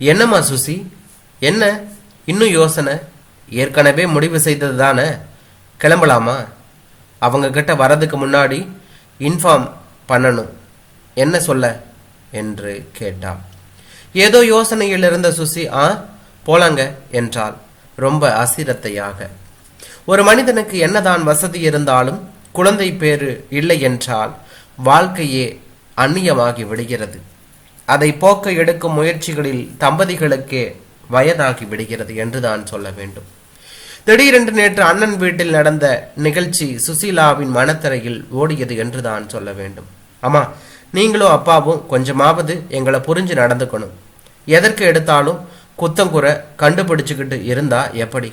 என்னம்மா சுசி? என்ன? இன்னும் யோசனை? ஏற்கனவே முடிவு செய்தது தானே? கிளம்பலாமா? அவங்கக்கிட்ட வரதுக்கு முன்னாடி இன்ஃபார்ம் பண்ணணும். என்ன சொல்ல? என்று கேட்டா. ஏதோ யோசனையில் இருந்த சுசி ஆ போலாங்க என்றாள் ரொம்ப அசிரத்தையாக. ஒரு மனிதனுக்கு என்னதான் வசதி இருந்தாலும் குழந்தை பேறு இல்லை என்றால் வாழ்க்கையே அந்நியமாகி விடுகிறது. அதை போக்க எடுக்கும் முயற்சிகளில் தம்பதிகளுக்கே வயதாகி விடுகிறது என்று தான் சொல்ல வேண்டும். திடீரென்று நேற்று அண்ணன் வீட்டில் நடந்த நிகழ்ச்சி சுசீலாவின் மனத்திரையில் ஓடியது என்று தான் சொல்ல வேண்டும். அம்மா நீங்களும் அப்பாவும் கொஞ்சமாவது எங்களை புரிஞ்சு நடந்துக்கணும். எதற்கு எடுத்தாலும் குத்தங்குறை கண்டுபிடிச்சுக்கிட்டு இருந்தா எப்படி?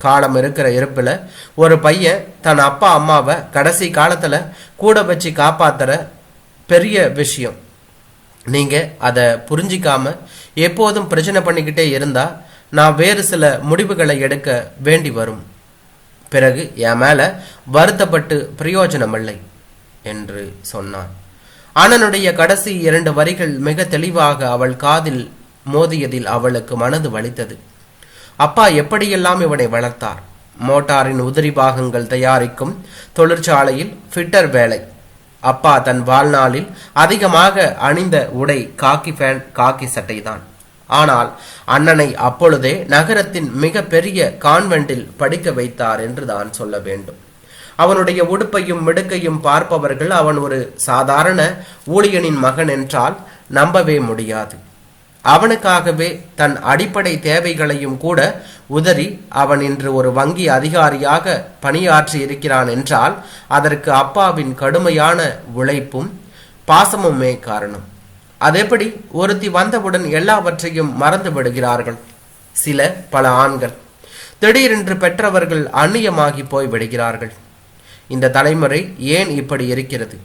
காலம் இருக்கிற இருப்பில் ஒரு பையன் தன் அப்பா அம்மாவை கடைசி காலத்தில் கூட வச்சு காப்பாத்துற பெரிய விஷயம். நீங்கள் அதை புரிஞ்சிக்காமல் எப்போதும் பிரச்சனை பண்ணிக்கிட்டே இருந்தால் நான் வேறு சில முடிவுகளை எடுக்க வேண்டி வரும். பிறகு என் மேலே வருத்தப்பட்டு பிரயோஜனமில்லை என்று சொன்னான். அண்ணனுடைய கடைசி இரண்டு வரிகள் மிக தெளிவாக அவள் காதில் மோதியதில் அவளுக்கு மனது வலித்தது. அப்பா எப்படியெல்லாம் இவனை வளர்த்தார்? மோட்டாரின் உதிரி பாகங்கள் தயாரிக்கும் தொழிற்சாலையில் ஃபிட்டர் வேலை. அப்பா தன் வாழ்நாளில் அதிகமாக அணிந்த உடை காக்கி பேண்ட் காக்கி சட்டை தான் ஆனால் அண்ணனை அப்பொழுதே நகரத்தின் மிக பெரிய கான்வென்ட்டில் படிக்க வைத்தார் என்று தான் சொல்ல வேண்டும். அவனுடைய உடுப்பையும் மிடுக்கையும் பார்ப்பவர்கள் அவன் ஒரு சாதாரண ஊழியனின் மகன் என்றால் நம்பவே முடியாது. அவனுக்காகவே தன் அடிப்படை தேவைகளையும் கூட உதறி அவன் இன்று ஒரு வங்கி அதிகாரியாக பணியாற்றி இருக்கிறான் என்றால் அதற்கு அப்பாவின் கடுமையான உழைப்பும் பாசமுமே காரணம். அதெப்படி ஒருத்தி வந்தவுடன் எல்லாவற்றையும் மறந்து விடுகிறார்கள். சில பல ஆண்கள் திடீரென்று பெற்றவர்கள் அந்நியமாகி போய் விடுகிறார்கள். இந்த தலைமுறை ஏன் இப்படி இருக்கிறது?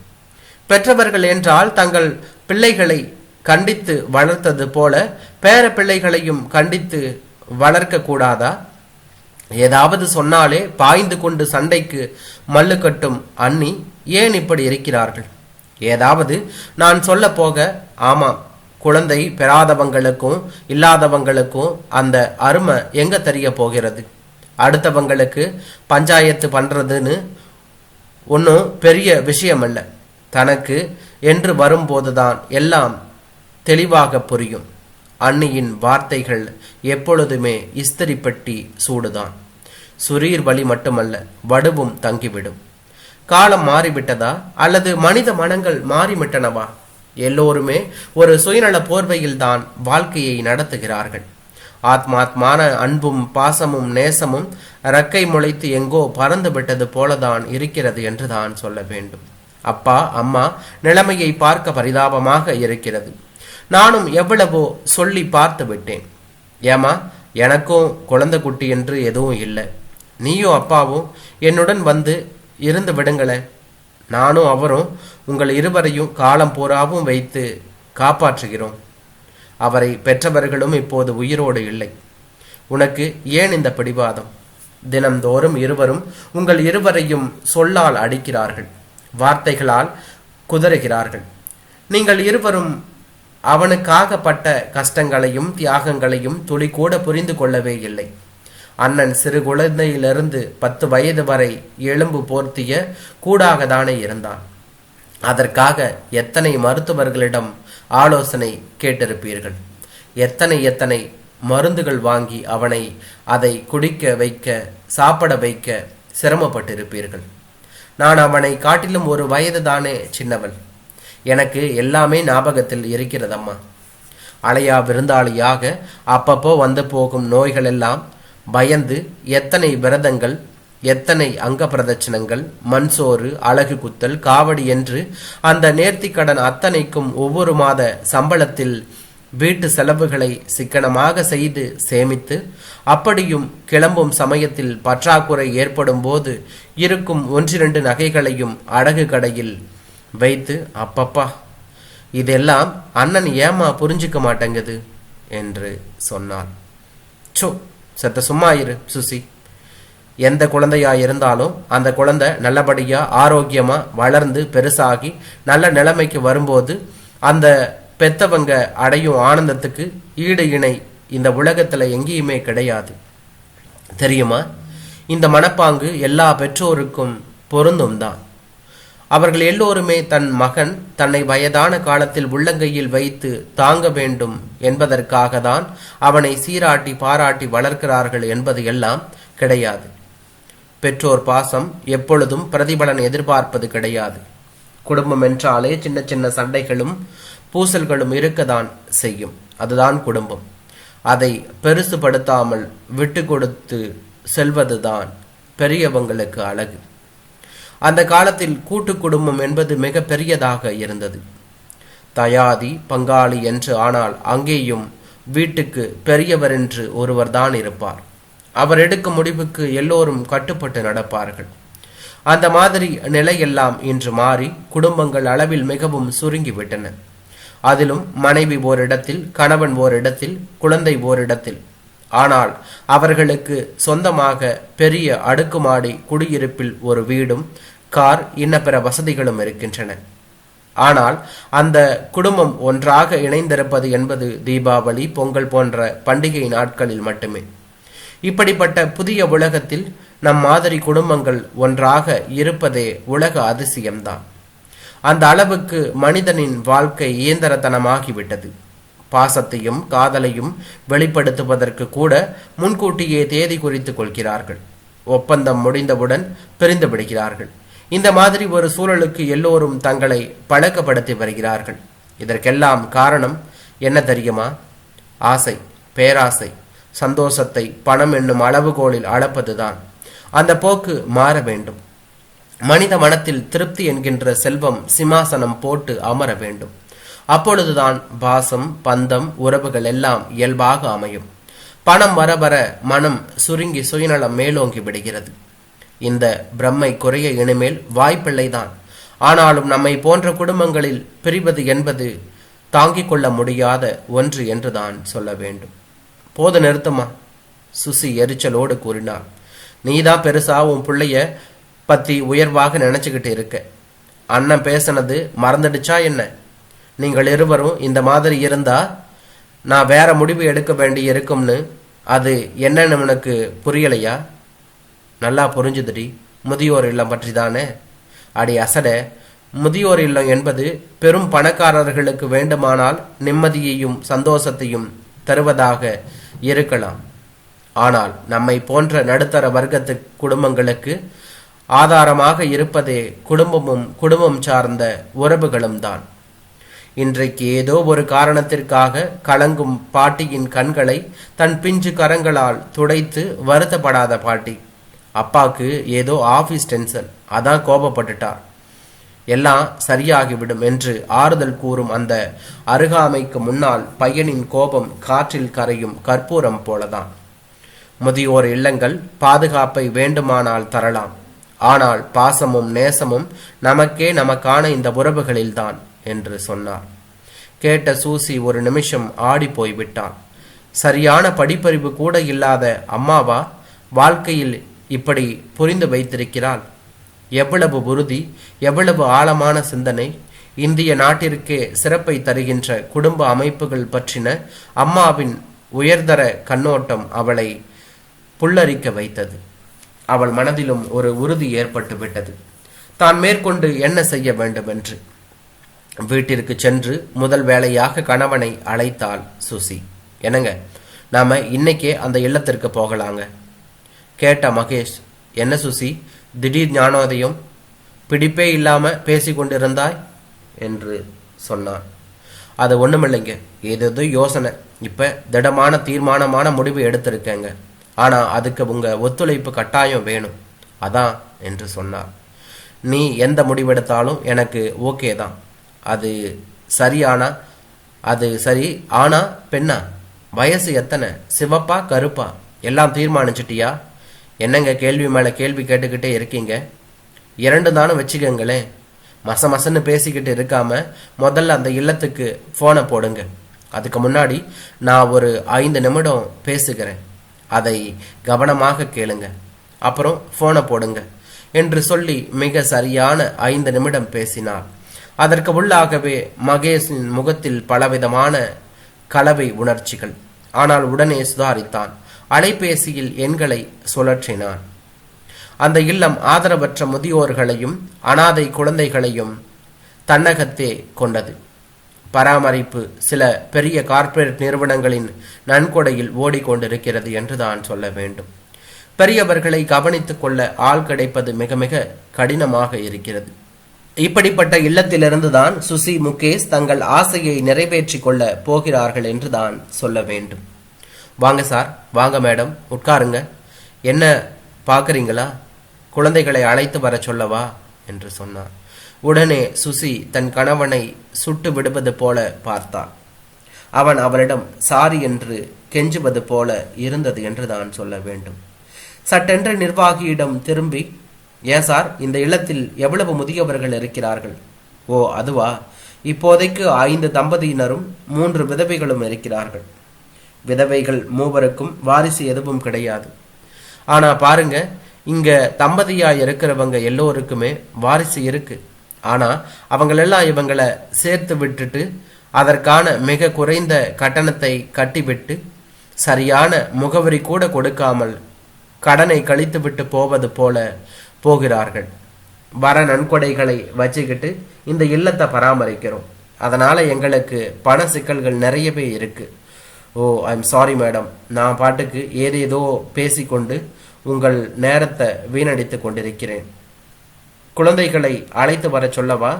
பெற்றவர்கள் என்றால் தங்கள் பிள்ளைகளை கண்டித்து வளர்த்தது போல பேர பிள்ளைகளையும் கண்டித்து வளர்க்க கூடாதா? ஏதாவது சொன்னாலே பாய்ந்து கொண்டு சண்டைக்கு மல்லு கட்டும் அண்ணி ஏன் இப்படி இருக்கிறார்கள்? ஏதாவது நான் சொல்ல போக ஆமாம் குழந்தை பெறாதவங்களுக்கும் இல்லாதவங்களுக்கும் அந்த அருமை எங்க தெரிய போகிறது? அடுத்தவங்களுக்கு பஞ்சாயத்து பண்றதுன்னு ஒன்றும் பெரிய விஷயம் இல்லை தனக்கு என்று வரும்போதுதான் எல்லாம் தெளிவாக புரியும். அன்னியின் வார்த்தைகள் எப்பொழுதுமே இஸ்திரிப்பட்டி சூடுதான். சுரீர் வழி மட்டுமல்ல வடுவும் தங்கிவிடும். காலம் மாறிவிட்டதா? அல்லது மனித மனங்கள் மாறிவிட்டனவா? எல்லோருமே ஒரு சுயநல போர்வையில் தான் வாழ்க்கையை நடத்துகிறார்கள். ஆத்மாத்மான அன்பும் பாசமும் நேசமும் ரக்கை முளைத்து எங்கோ பறந்து விட்டது போலதான் இருக்கிறது என்று தான் சொல்ல வேண்டும். அப்பா அம்மா நிலைமையை பார்க்க பரிதாபமாக இருக்கிறது. நானும் எவ்வளவோ சொல்லி பார்த்து விட்டேன். ஏமா எனக்கும் குழந்தை குட்டி என்று எதுவும் இல்லை. நீயும் அப்பாவும் என்னுடன் வந்து இருந்து விடுங்களேன் நானும் அவரும் உங்கள் இருவரையும் காலம் பூராவும் வைத்து காப்பாற்றுகிறோம். அவரை பெற்றவர்களும் இப்போது உயிரோடு இல்லை. உனக்கு ஏன் இந்த பிடிவாதம்? தினம்தோறும் இருவரும் உங்கள் இருவரையும் சொல்லால் அடிக்கிறார்கள். வார்த்தைகளால் குதறுகிறார்கள். நீங்கள் இருவரும் அவனுக்காகப்பட்ட கஷ்டங்களையும் தியாகங்களையும் துளி கூட புரிந்து கொள்ளவே இல்லை. அண்ணன் சிறு குழந்தையிலிருந்து பத்து வயது வரை எலும்பு போர்த்திய கூடாகதானே இருந்தான். அதற்காக எத்தனை மருத்துவர்களிடம் ஆலோசனை கேட்டிருப்பீர்கள்? எத்தனை எத்தனை மருந்துகள் வாங்கி அவனை அதை குடிக்க வைக்க சாப்பிட வைக்க சிரமப்பட்டிருப்பீர்கள்? நான் அவனை காட்டிலும் ஒரு வயது தானே சின்னவள் எனக்கு எல்லாமே ஞாபகத்தில் இருக்கிறதம்மா. அலையா விருந்தாளியாக அப்பப்போ வந்து போகும் நோய்கள் எல்லாம் பயந்து எத்தனை விரதங்கள் எத்தனை அங்க பிரதட்சணங்கள் மண்சோறு அழகு குத்தல் காவடி என்று அந்த நேர்த்திக்கடன் அத்தனைக்கும் ஒவ்வொரு மாத சம்பளத்தில் வீட்டு செலவுகளை சிக்கனமாக செய்து சேமித்து அப்படியும் கிளம்பும் சமயத்தில் பற்றாக்குறை ஏற்படும் போது இருக்கும் ஒன்றிரண்டு நகைகளையும் அடகு கடையில் வைத்து அப்பப்பா இதெல்லாம் அண்ணன் ஏமா புரிஞ்சுக்க மாட்டேங்குது? என்று சொன்னார் சோ சத்த சும்மா இரு சுசி. எந்த குழந்தையா இருந்தாலும் அந்த குழந்தை நல்லபடியா ஆரோக்கியமா வளர்ந்து பெருசாகி நல்ல நிலைமைக்கு வரும்போது அந்த பெத்தவங்க அடையும் ஆனந்தத்துக்கு ஈடு இணை இந்த உலகத்துல எங்கேயுமே கிடையாது. தெரியுமா? இந்த மனப்பாங்கு எல்லா பெற்றோருக்கும் பொருந்தும் தான். அவர்கள் எல்லோருமே தன் மகன் தன்னை வயதான காலத்தில் உள்ளங்கையில் வைத்து தாங்க வேண்டும் என்பதற்காக தான் அவனை சீராட்டி பாராட்டி வளர்க்கிறார்கள் என்பது எல்லாம் கிடையாது. பெற்றோர் பாசம் எப்பொழுதும் பிரதிபலன் எதிர்பார்ப்பது கிடையாது. குடும்பம் என்றாலே சின்ன சின்ன சண்டைகளும் பூசல்களும் இருக்கதான் செய்யும். அதுதான் குடும்பம். அதை பெருசுபடுத்தாமல் விட்டு கொடுத்து செல்வதுதான் பெரியவங்களுக்கு அழகு. அந்த காலத்தில் கூட்டு குடும்பம் என்பது மிக பெரியதாக இருந்தது. தயாதி பங்காளி என்று ஆனால் அங்கேயும் வீட்டுக்கு பெரியவர் என்று ஒருவர்தான் இருப்பார். அவர் எடுக்கும் முடிவுக்கு எல்லோரும் கட்டுப்பட்டு நடப்பார்கள். அந்த மாதிரி நிலையெல்லாம் இன்று மாறி குடும்பங்கள் அளவில் மிகவும் சுருங்கிவிட்டன. அதிலும் மனைவி ஓரிடத்தில் கணவன் ஓரிடத்தில் குழந்தை ஓரிடத்தில் ஆனால் அவர்களுக்கு சொந்தமாக பெரிய அடுக்குமாடி குடியிருப்பில் ஒரு வீடும் கார் இன்னப்பிற வசதிகளும் இருக்கின்றன. ஆனால் அந்த குடும்பம் ஒன்றாக இணைந்திருப்பது என்பது தீபாவளி பொங்கல் போன்ற பண்டிகை நாட்களில் மட்டுமே. இப்படிப்பட்ட புதிய உலகத்தில் நம் மாதிரி குடும்பங்கள் ஒன்றாக இருப்பதே உலக அதிசயம்தான். அந்த அளவுக்கு மனிதனின் வாழ்க்கை இயந்திரத்தனமாகிவிட்டது. பாசத்தையும் காதலையும் வெளிப்படுத்துவதற்கு கூட முன்கூட்டியே தேதி குறித்து கொள்கிறார்கள். ஒப்பந்தம் முடிந்தவுடன் பிரிந்து விடுகிறார்கள். இந்த மாதிரி ஒரு சூழலுக்கு எல்லோரும் தங்களை பழக்கப்படுத்தி வருகிறார்கள். இதற்கெல்லாம் காரணம் என்ன தெரியுமா? ஆசை பேராசை சந்தோஷத்தை பணம் என்னும் அளவுகோலில் அளப்பதுதான். அந்த போக்கு மாற வேண்டும். மனித மனத்தில் திருப்தி என்கின்ற செல்வம் சிம்மாசனம் போட்டு அமர வேண்டும். அப்பொழுதுதான் பாசம் பந்தம் உறவுகள் எல்லாம் இயல்பாக அமையும். பணம் வர வர மனம் சுருங்கி சுயநலம் மேலோங்கி விடுகிறது. இந்த பிரம்மை குறைய இனிமேல் வாய்ப்பில்லைதான் ஆனாலும் நம்மை போன்ற குடும்பங்களில் பிரிவது என்பது தாங்கிக் கொள்ள முடியாத ஒன்று என்றுதான் சொல்ல வேண்டும். போது நிறுத்தமா? சுசி எரிச்சலோடு கூறினார் நீதான் பெருசா உன் பிள்ளைய பத்தி உயர்வாக நினைச்சுக்கிட்டு இருக்க. அண்ணன் பேசினது மறந்துடுச்சா என்ன? நீங்கள் இருவரும் இந்த மாதிரி இருந்தா நான் வேற முடிவு எடுக்க வேண்டி இருக்கும்னு அது என்னன்னு உனக்கு புரியலையா? நல்லா புரிஞ்சுதுடி. முதியோர் இல்லம் பற்றி தானே அடி அசட. முதியோர் இல்லம் என்பது பெரும் பணக்காரர்களுக்கு வேண்டுமானால் நிம்மதியையும் சந்தோஷத்தையும் தருவதாக இருக்கலாம். ஆனால் நம்மை போன்ற நடுத்தர வர்க்கத்து குடும்பங்களுக்கு ஆதாரமாக இருப்பதே குடும்பமும் குடும்பம் சார்ந்த உறவுகளும் தான் இன்றைக்கு ஏதோ ஒரு காரணத்திற்காக கலங்கும் பாட்டியின் கண்களை தன் பிஞ்சு கரங்களால் துடைத்து வருத்தப்படாத பாட்டி. அப்பாக்கு ஏதோ ஆபீஸ் டென்ஷன் அதான் கோபப்பட்டுட்டார் எல்லாம் சரியாகிவிடும் என்று ஆறுதல் கூறும் அந்த அருகாமைக்கு முன்னால் பையனின் கோபம் காற்றில் கரையும் கற்பூரம் போலதான். முதியோர் இல்லங்கள் பாதுகாப்பை வேண்டுமானால் தரலாம். ஆனால் பாசமும் நேசமும் நமக்கே நமக்கான இந்த உறவுகளில்தான். என்று சொன்னார். கேட்ட சூசி ஒரு நிமிஷம் ஆடி போய்விட்டான் சரியான படிப்பறிவு கூட இல்லாத அம்மாவா வாழ்க்கையில் இப்படி புரிந்து வைத்திருக்கிறாள். எவ்வளவு உறுதி எவ்வளவு ஆழமான சிந்தனை இந்திய நாட்டிற்கே சிறப்பை தருகின்ற குடும்ப அமைப்புகள் பற்றின அம்மாவின் உயர்தர கண்ணோட்டம் அவளை புல்லரிக்க வைத்தது. அவள் மனதிலும் ஒரு உறுதி ஏற்பட்டு விட்டது தான் மேற்கொண்டு என்ன செய்ய வேண்டும் என்று வீட்டிற்கு சென்று முதல் வேலையாக கணவனை அழைத்தாள் சுசி. என்னங்க நாம இன்னைக்கே அந்த இல்லத்திற்கு போகலாங்க. கேட்ட மகேஷ் என்ன சுசி திடீர் ஞானோதயம்? பிடிப்பே இல்லாம பேசி கொண்டிருந்தாய் என்று சொன்னான். அது ஒண்ணுமில்லைங்க ஏதேதோ யோசனை. இப்ப திடமான தீர்மானமான முடிவு எடுத்திருக்கேங்க. ஆனா அதுக்கு உங்க ஒத்துழைப்பு கட்டாயம் வேணும். அதான் என்று சொன்னார். நீ எந்த முடிவெடுத்தாலும் எனக்கு ஓகே தான். அது சரியானா அது சரி ஆனா பெண்ணா? வயசு எத்தனை? சிவப்பா கருப்பா? எல்லாம் தீர்மானிச்சிட்டியா? என்னங்க கேள்வி மேலே கேள்வி கேட்டுக்கிட்டே இருக்கீங்க? இரண்டு தானும் வச்சுக்கோங்களேன் மச மசன்னு பேசிக்கிட்டு இருக்காம முதல்ல அந்த இல்லத்துக்கு ஃபோனை போடுங்க. அதுக்கு முன்னாடி நான் ஒரு ஐந்து நிமிடம் பேசுகிறேன். அதை கவனமாக கேளுங்க. அப்புறம் ஃபோனை போடுங்க. என்று சொல்லி மிக சரியான ஐந்து நிமிடம் பேசினார் அதற்கு உள்ளாகவே மகேஷின் முகத்தில் பலவிதமான கலவை உணர்ச்சிகள். ஆனால் உடனே சுதாரித்தான். அலைபேசியில் எண்களை சுழற்றினான். அந்த இல்லம் ஆதரவற்ற முதியோர்களையும் அனாதை குழந்தைகளையும் தன்னகத்தே கொண்டது. பராமரிப்பு சில பெரிய கார்ப்பரேட் நிறுவனங்களின் நன்கொடையில் ஓடிக்கொண்டிருக்கிறது என்று தான் சொல்ல வேண்டும். பெரியவர்களை கவனித்துக் கொள்ள ஆள் கிடைப்பது மிக மிக கடினமாக இருக்கிறது. இப்படிப்பட்ட இல்லத்திலிருந்து தான் சுசி முகேஷ் தங்கள் ஆசையை நிறைவேற்றிக் கொள்ள போகிறார்கள் என்று தான் சொல்ல வேண்டும். வாங்க சார் வாங்க மேடம் உட்காருங்க. என்ன பார்க்குறீங்களா? குழந்தைகளை அழைத்து வர சொல்லவா? என்று சொன்னார். உடனே சுசி தன் கணவனை சுட்டு விடுவது போல பார்த்தான். அவன் அவளிடம் சாரி என்று கெஞ்சுவது போல இருந்தது என்று தான் சொல்ல வேண்டும். சட்டென்ற நிர்வாகியிடம் திரும்பி ஏன் சார்? இந்த இல்லத்தில் எவ்வளவு முதியவர்கள் இருக்கிறார்கள்? ஓ அதுவா? இப்போதைக்கு ஐந்து தம்பதியினரும் மூன்று விதவைகளும் இருக்கிறார்கள். விதவைகள் மூவருக்கும் வாரிசு எதுவும் கிடையாது. ஆனா பாருங்க இங்க தம்பதியா இருக்கிறவங்க எல்லோருக்குமே வாரிசு இருக்கு. ஆனா அவங்களெல்லாம் இவங்களை சேர்த்து விட்டுட்டு அதற்கான மிக குறைந்த கட்டணத்தை கட்டிவிட்டு சரியான முகவரி கூட கொடுக்காமல் கடனை கழித்துவிட்டு போவது போல போகிறார்கள். வர நன்கொடைகளை வச்சுக்கிட்டு இந்த இல்லத்தை பராமரிக்கிறோம். அதனால் எங்களுக்கு பண சிக்கல்கள் நிறையவே இருக்குது ஓ ஐம் சாரி மேடம் நான் பாட்டுக்கு ஏதேதோ பேசிக்கொண்டு உங்கள் நேரத்தை வீணடித்து கொண்டிருக்கிறேன். குழந்தைகளை அழைத்து வர சொல்லவா?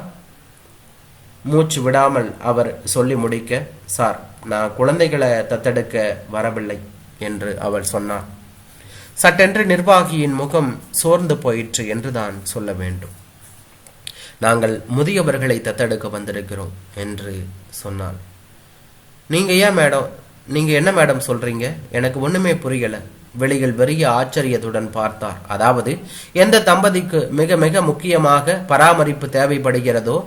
மூச்சு விடாமல் அவர் சொல்லி முடிக்க சார் நான் குழந்தைகளை தத்தெடுக்க வரவில்லை என்று அவள் சொன்னார் சட்டென்று நிர்வாகியின் முகம் சோர்ந்து போயிற்று என்று தான் சொல்ல வேண்டும். நாங்கள் முதியவர்களை தத்தெடுக்க வந்திருக்கிறோம் என்று சொன்னாள். நீங்க ஏன் மேடம் நீங்க என்ன மேடம் சொல்றீங்க? எனக்கு ஒண்ணுமே புரியல. வெளியில் வெறிய ஆச்சரியத்துடன் பார்த்தார். அதாவது எந்த தம்பதிக்கு மிக மிக முக்கியமாக பராமரிப்பு தேவைப்படுகிறதோ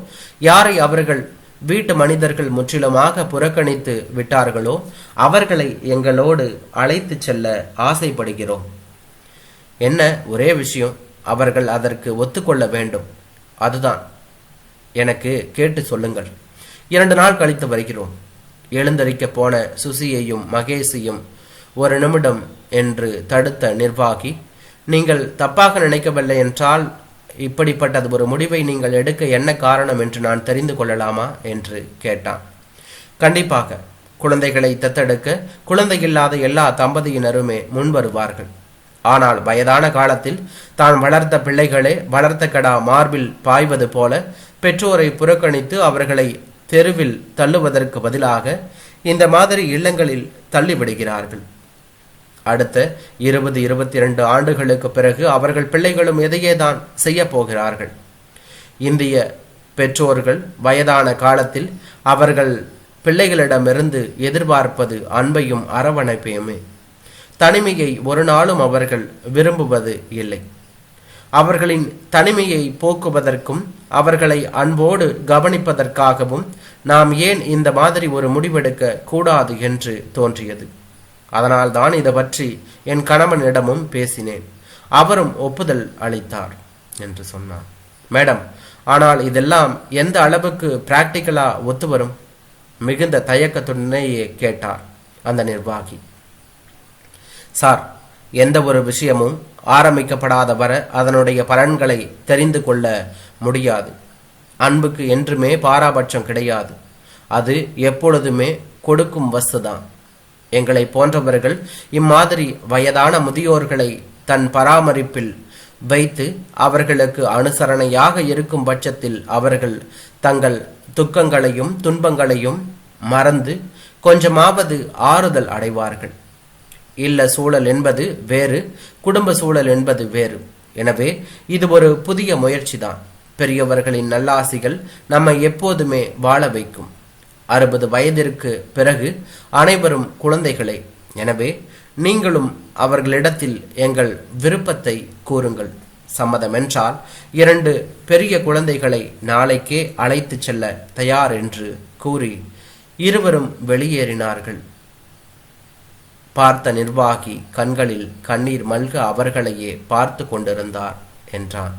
யாரை அவர்கள் வீட்டு மனிதர்கள் முற்றிலுமாக புறக்கணித்து விட்டார்களோ அவர்களை எங்களோடு அழைத்து செல்ல ஆசைப்படுகிறோம். என்ன ஒரே விஷயம் அவர்கள் அதற்கு ஒத்துக்கொள்ள வேண்டும். அதுதான். எனக்கு கேட்டு சொல்லுங்கள். இரண்டு நாள் கழித்து வருகிறோம். எழுந்தரிக்க போன சுசியையும் மகேஷையும் ஒரு நிமிடம் என்று தடுத்த நிர்வாகி நீங்கள் தப்பாக நினைக்கவில்லை என்றால் இப்படிப்பட்டது ஒரு முடிவை நீங்கள் எடுக்க என்ன காரணம் என்று நான் தெரிந்து கொள்ளலாமா என்று கேட்டான். கண்டிப்பாக குழந்தைகளை தத்தெடுக்க குழந்தை இல்லாத எல்லா தம்பதியினருமே முன்வருவார்கள். ஆனால் வயதான காலத்தில் தான் வளர்த்த பிள்ளைகளே வளர்த்த கடா மார்பில் பாய்வது போல பெற்றோரை புறக்கணித்து அவர்களை தெருவில் தள்ளுவதற்கு பதிலாக இந்த மாதிரி இல்லங்களில் தள்ளிவிடுகிறார்கள். அடுத்த இருபது இருபத்தி இரண்டு ஆண்டுகளுக்கு பிறகு அவர்கள் பிள்ளைகளும் எதையே தான் செய்ய போகிறார்கள். இந்திய பெற்றோர்கள் வயதான காலத்தில் அவர்கள் பிள்ளைகளிடமிருந்து எதிர்பார்ப்பது அன்பையும் அரவணைப்பையுமே தனிமையை ஒரு நாளும் அவர்கள் விரும்புவது இல்லை. அவர்களின் தனிமையை போக்குவதற்கும் அவர்களை அன்போடு கவனிப்பதற்காகவும் நாம் ஏன் இந்த மாதிரி ஒரு முடிவெடுக்க கூடாது என்று தோன்றியது. அதனால் தான் இதை பற்றி என் கணவனிடமும் பேசினேன். அவரும் ஒப்புதல் அளித்தார் என்று சொன்னார். மேடம் ஆனால் இதெல்லாம் எந்த அளவுக்கு பிராக்டிக்கலா ஒத்து வரும் மிகுந்த தயக்கத்துடனேயே கேட்டார் அந்த நிர்வாகி. சார் எந்த ஒரு விஷயமும் ஆரம்பிக்கப்படாத வர அதனுடைய பலன்களை தெரிந்து கொள்ள முடியாது. அன்புக்கு என்றுமே பாராபட்சம் கிடையாது. அது எப்பொழுதுமே கொடுக்கும் வஸ்துதான். எங்களை போன்றவர்கள் இம்மாதிரி வயதான முதியோர்களை தன் பராமரிப்பில் வைத்து அவர்களுக்கு அனுசரணையாக இருக்கும் பட்சத்தில் அவர்கள் தங்கள் துக்கங்களையும் துன்பங்களையும் மறந்து கொஞ்சமாவது ஆறுதல் அடைவார்கள். இல்ல சூழல் என்பது வேறு குடும்ப சூழல் என்பது வேறு. எனவே இது ஒரு புதிய முயற்சி தான் பெரியவர்களின் நல்லாசிகள் நம்மை எப்போதுமே வாழ வைக்கும். அறுபது வயதிற்கு பிறகு அனைவரும் குழந்தைகளே. எனவே நீங்களும் அவர்களிடத்தில் எங்கள் விருப்பத்தை கூறுங்கள். சம்மதமென்றால் இரண்டு பெரிய குழந்தைகளை நாளைக்கே அழைத்துச் செல்ல தயார் என்று கூறி இருவரும் வெளியேறினார்கள். பார்த்த நிர்வாகி கண்களில் கண்ணீர் மல்க அவர்களையே பார்த்து கொண்டிருந்தார் என்றான்.